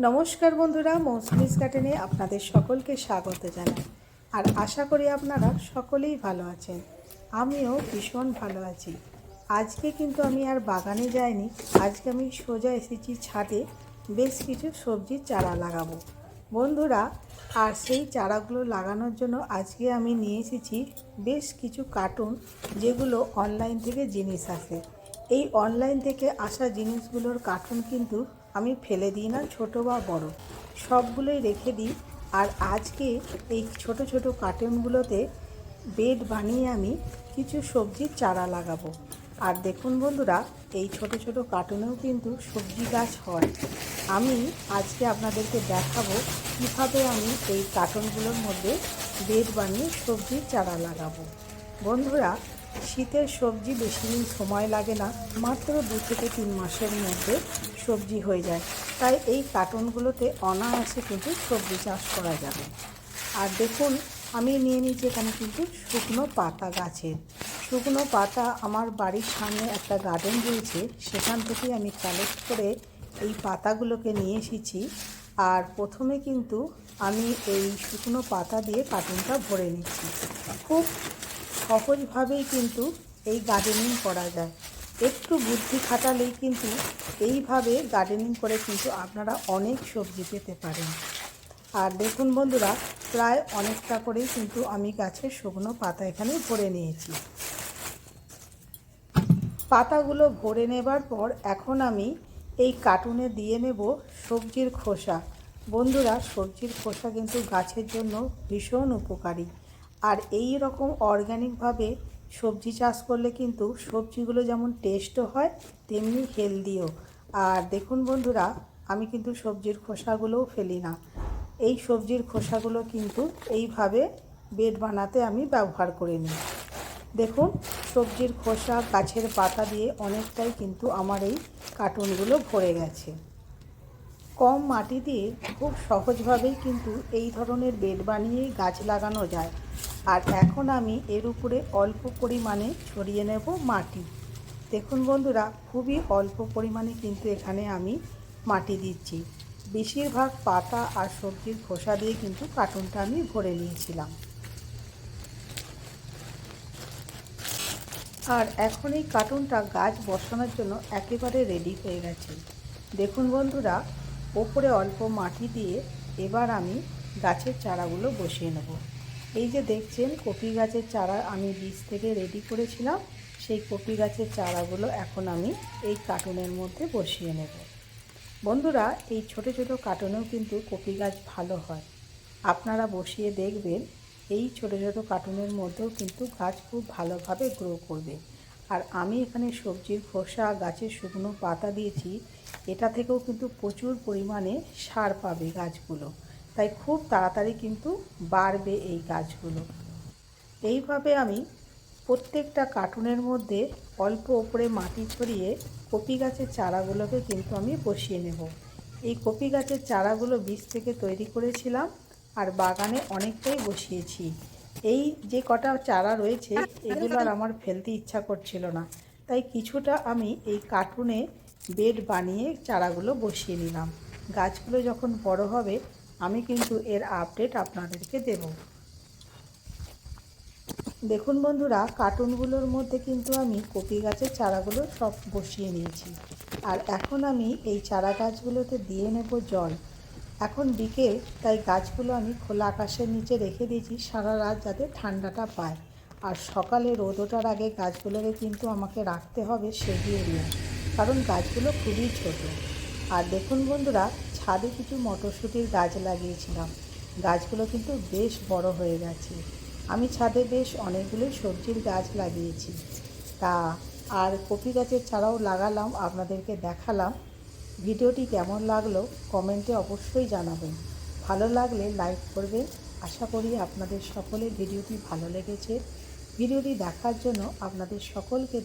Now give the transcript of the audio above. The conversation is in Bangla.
নমস্কার বন্ধুরা, মৌসুমিস গার্ডেনে আপনাদের সকলকে স্বাগত জানাই। আর আশা করি আপনারা সকলেই ভালো আছেন। আমিও ভীষণ ভালো আছি। আজকে কিন্তু আমি আর বাগানে যাইনি, আজকে আমি সোজা এসেছি ছাদে, বেশ কিছু সবজির চারা লাগাবো। বন্ধুরা, আর সেই চারাগুলো লাগানোর জন্য আজকে আমি নিয়ে এসেছি বেশ কিছু কার্টুন যেগুলো অনলাইন থেকে জিনিস আসে। এই অনলাইন থেকে আসা জিনিসগুলোর কার্টুন কিন্তু আমি ফেলে দিই না ছোট বা বড়। সবগুলোই রেখে দিই। আর আজকে এই ছোট ছোট কার্টুনগুলোতে বেড বানিয়ে আমি কিছু সবজির চারা লাগাবো। আর দেখুন বন্ধুরা, এই ছোট ছোট কার্টুনেও কিন্তু সবজি গাছ হয়। আমি আজকে আপনাদেরকে দেখাবো কীভাবে আমি এই কার্টুনগুলোর মধ্যে বেড বানিয়ে সবজির চারা লাগাবো। বন্ধুরা, শীতের সবজি বেশি দিন সময় লাগে না, মাত্র দু থেকে তিন মাসের মধ্যে সবজি হয়ে যায়। তাই এই কার্টনগুলোতে অনায়াসে কিন্তু সবজি চাষ করা যাবে। আর দেখুন, আমি নিয়ে নিয়েছি এখানে কিন্তু শুকনো পাতা গাছের। শুকনো পাতা আমার বাড়ির সামনে একটা গার্ডেন রয়েছে, সেখান থেকেই আমি কালেক্ট করে এই পাতাগুলোকে নিয়ে এসেছি। আর প্রথমে কিন্তু আমি এই শুকনো পাতা দিয়ে কার্টুনটা ভরে নিচ্ছি। খুব সহজভাবেই কিন্তু এই গার্ডেনিং করা যায়। একটু বুদ্ধি খাটালেই কিন্তু এইভাবে গার্ডেনিং করে কিন্তু আপনারা অনেক সবজি পেতে পারেন। আর দেখুন বন্ধুরা, প্রায় অনেকটা করেই কিন্তু আমি গাছের শুকনো পাতা এখানে ভরে নিয়েছি। পাতাগুলো ভরে নেবার পর এখন আমি এই কার্টুনে দিয়ে নেব সবজির খোসা। বন্ধুরা, সবজির খোসা কিন্তু গাছের জন্য ভীষণ উপকারী। আর এই রকম অর্গ্যানিকভাবে সবজি চাষ করলে কিন্তু সবজিগুলো যেমন টেস্টও হয়, তেমনি হেলদিও আর দেখুন বন্ধুরা, আমি কিন্তু সবজির খোসাগুলোও ফেলি না। এই সবজির খোসাগুলো কিন্তু এইভাবে বেড বানাতে আমি ব্যবহার করে নিই। দেখুন, সবজির খোসা গাছের পাতা দিয়ে অনেকটাই কিন্তু আমার এই কার্টুনগুলো ভরে গেছে। কম মাটি দিয়ে খুব সহজভাবেই কিন্তু এই ধরনের বেড বানিয়ে গাছ লাগানো যায়। আর এখন আমি এর উপরে অল্প পরিমাণে ছড়িয়ে নেব মাটি। দেখুন বন্ধুরা, খুবই অল্প পরিমাণে কিন্তু এখানে আমি মাটি দিচ্ছি। বেশিরভাগ পাতা আর সবজির খোসা দিয়ে কিন্তু কার্টুনটা আমি ভরে নিয়েছিলাম। আর এখন এই কার্টুনটা গাছ বসানোর জন্য একেবারে রেডি হয়ে গেছে। দেখুন বন্ধুরা, ওপরে অল্প মাটি দিয়ে এবার আমি গাছের চারাগুলো বসিয়ে নেব। এই যে দেখছেন, কপি গাছের চারা আমি বীজ থেকে রেডি করেছিলাম। সেই কপি গাছের চারাগুলো এখন আমি এই কার্টুনের মধ্যে বসিয়ে নেব। বন্ধুরা, এই ছোট ছোট কার্টুনেও কিন্তু কপি গাছ ভালো হয়। আপনারা বসিয়ে দেখবেন, এই ছোট ছোট কার্টুনের মধ্যেও কিন্তু গাছ খুব ভালোভাবে গ্রো করবে। আর আমি এখানে সবজির খোসা, গাছের শুকনো পাতা দিয়েছি। এটা থেকেও কিন্তু প্রচুর পরিমাণে সার পাবে গাছগুলো। তাই খুব তাড়াতাড়ি কিন্তু বাড়বে এই গাছগুলো। এইভাবে আমি প্রত্যেকটা কার্টুনের মধ্যে অল্প ওপরে মাটি ছড়িয়ে কপি গাছের চারাগুলোকে কিন্তু আমি বসিয়ে নেব। এই কপি গাছের চারাগুলো বীজ থেকে তৈরি করেছিলাম আর বাগানে অনেকটাই বসিয়েছি। এই যে কটা চারা রয়েছে, এগুলো আর আমার ফেলতে ইচ্ছা করছিল না। তাই কিছুটা আমি এই কার্টুনে বেড বানিয়ে চারাগুলো বসিয়ে নিলাম। গাছগুলো যখন বড় হবে আমি কিন্তু এর আপডেট আপনাদেরকে দেব। দেখুন বন্ধুরা কার্টুনগুলোর মধ্যে কিন্তু আমি কপি গাছের চারাগুলো সব বসিয়ে নিয়েছি। আর এখন আমি এই চারা গাছগুলোতে দিয়ে নেব জল। এখন বিকেল, তাই গাছগুলো আমি খোলা আকাশের নিচে রেখে দিয়েছি, সারা রাত যাতে ঠান্ডাটা পায়। আর সকালে রোদ ওঠার আগে গাছগুলোকে কিন্তু আমাকে রাখতে হবে সেদি এরিয়ায় কারণ গাছগুলো খুবই ছোট। আর দেখুন বন্ধুরা ছাদে কিছু মটরশুঁটির গাছ লাগিয়েছিলাম। গাছগুলো কিন্তু বেশ বড় হয়ে গেছে। আমি ছাদে বেশ অনেকগুলোই সবজির গাছ লাগিয়েছি। তা আর কপি গাছের ছাড়াও লাগালাম, আপনাদেরকে দেখালাম। ভিডিওটি কেমন লাগল কমেন্টে অবশ্যই জানাবেন। ভালো লাগলে লাইক করবেন। আশা করি আপনাদের সকলের ভিডিওটি ভালো লেগেছে। ভিডিওটি দেখার জন্য আপনাদের সকলকে